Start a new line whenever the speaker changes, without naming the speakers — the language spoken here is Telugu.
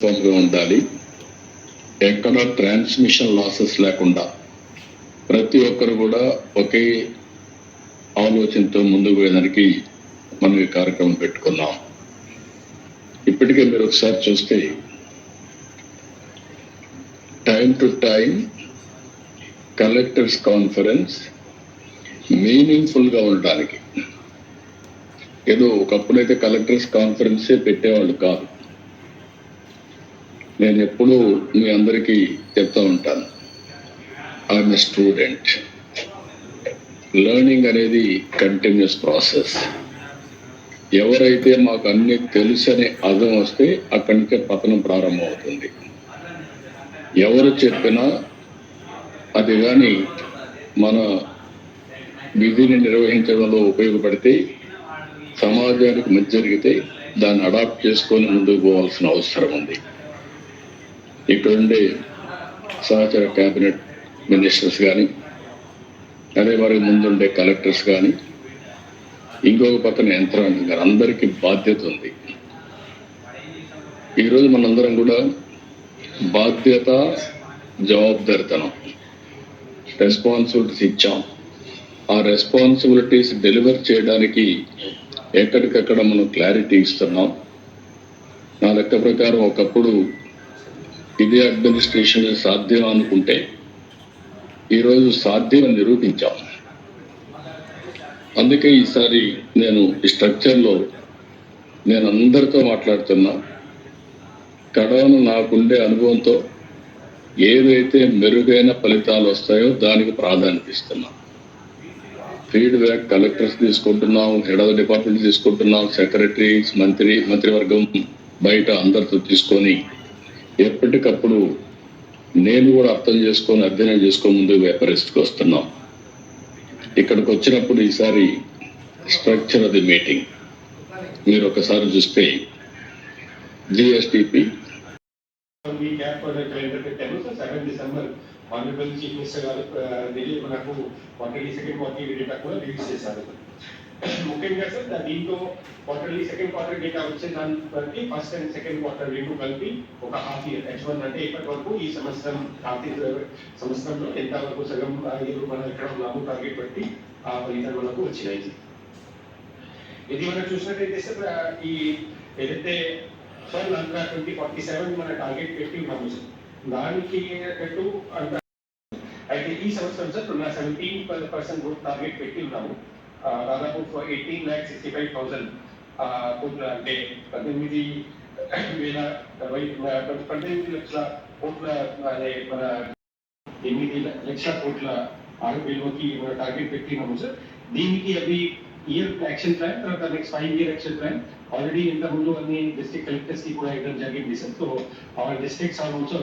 గా ఉండాలి. ఎక్కడ ట్రాన్స్మిషన్ లాసెస్ లేకుండా ప్రతి ఒక్కరు కూడా ఒకే ఆలోచనతో ముందుకు పోయేదానికి మనం ఈ కార్యక్రమం పెట్టుకున్నాం. ఇప్పటికే మీరు ఒకసారి చూస్తే time to time collectors conference మీనింగ్ఫుల్గా ఉండడానికి. ఏదో ఒకప్పుడైతే కలెక్టర్స్ కాన్ఫరెన్సే పెట్టేవాళ్ళు కాదు. నేను ఎప్పుడూ మీ అందరికీ చెప్తూ ఉంటాను. ఐఎమ్ ఎ స్టూడెంట్ లెర్నింగ్ అనేది కంటిన్యూస్ ప్రాసెస్ ఎవరైతే మాకు అన్ని తెలుసనే అర్థం వస్తే అక్కడి నుంచే పతనం ప్రారంభమవుతుంది. ఎవరు చెప్పినా అది కానీ మన విధిని నిర్వహించడంలో ఉపయోగపడితే సమాజానికి మంచి జరిగితే దాన్ని అడాప్ట్ చేసుకొని ముందుకు పోవాల్సిన అవసరం ఉంది. ఇక్కడ ఉండే సహచర క్యాబినెట్ మినిస్టర్స్ కానీ అదే వారికి ముందుండే కలెక్టర్స్ కానీ ఇంకొక పక్కన యంత్రాంగం కానీ అందరికీ బాధ్యత ఉంది. ఈరోజు మనందరం కూడా బాధ్యత జవాబుదారితనం రెస్పాన్సిబిలిటీస్ ఇచ్చాం. ఆ రెస్పాన్సిబిలిటీస్ డెలివర్ చేయడానికి ఎక్కడికక్కడ మనం క్లారిటీ ఇస్తున్నాం. నా లెక్క ప్రకారం ఒకప్పుడు ఇదే అడ్మినిస్ట్రేషన్ సాధ్యం అనుకుంటే ఈరోజు సాధ్యం నిరూపించాం. అందుకే ఈసారి నేను ఈ స్ట్రక్చర్లో నేను అందరితో మాట్లాడుతున్నా. కడవను నాకుండే అనుభవంతో ఏదైతే మెరుగైన ఫలితాలు వస్తాయో దానికి ప్రాధాన్యత ఇస్తున్నా. ఫీడ్బ్యాక్ కలెక్టర్స్ తీసుకుంటున్నాం హెడ్ ఆఫ్ డిపార్ట్మెంట్ తీసుకుంటున్నాం సెక్రటరీస్ మంత్రి మంత్రివర్గం బయట అందరితో తీసుకొని ఎప్పటికప్పుడు నేను కూడా అర్థం చేసుకొని అధ్యయనం చేసుకొని ముందుకు వ్యాపారిస్ట్కి వస్తున్నాం. ఇక్కడికి వచ్చినప్పుడు ఈసారి స్ట్రక్చర్ ఆఫ్ ది మీటింగ్ మీరు ఒకసారి చూస్తే జిఎస్టిపి
ఈ డిసెంబర్ మనకు క్వార్టర్లీ సెకండ్ క్వార్టర్లీ డేటా కూడా రిలీజ్ చేశారు ముఖ్యంగా సార్ దా- దీంతో క్వార్టర్లీ సెకండ్ క్వార్టర్ డేటా వచ్చే దాని బట్టి ఫస్ట్ అండ్ సెకండ్ క్వార్టర్ రెండు కలిపి ఒక హాఫ్ ఇయర్ హెచ్ వన్ అంటే ఇప్పటి వరకు ఈ సంవత్సరం ఆర్థిక సంవత్సరంలో ఎంత వరకు సగం ఆ, ఇరు మనం ఎక్కడ ఉన్నాము టార్గెట్ బట్టి ఆ ఫలితాలు మనకు వచ్చినాయి ఇది మనం చూసినట్టయితే సార్ ఆ, ఈ ఏదైతే sir Lanka twenty forty seven మన టార్గెట్ పెట్టి ఉన్నాము సార్ దానికి పెట్టు అంత అయితే ఈ సంవత్సరం సార్ మన సెవెంటీన్ పర్సెంట్ గ్రోత్ టార్గెట్ పెట్టి ఉన్నాము ఆ, దాదాపు eighteen lakh sixty five thousand కోట్ల అంటే పద్దెనిమిది వేల అరవై పద్దెనిమిది లక్షల కోట్ల అదే మన ఎనిమిది లక్షల కోట్ల ఆరోగ్యంలోకి మన టార్గెట్ పెట్టినాము సార్ దీనికి అవి ఇయర్ యాక్షన్ ప్లాన్ తర్వాత next five year action plan already ఇంత ముందు అన్ని డిస్ట్రిక్ట్ కలెక్టర్స్ కి కూడా ఇవ్వడం జరిగింది sir so our districts are also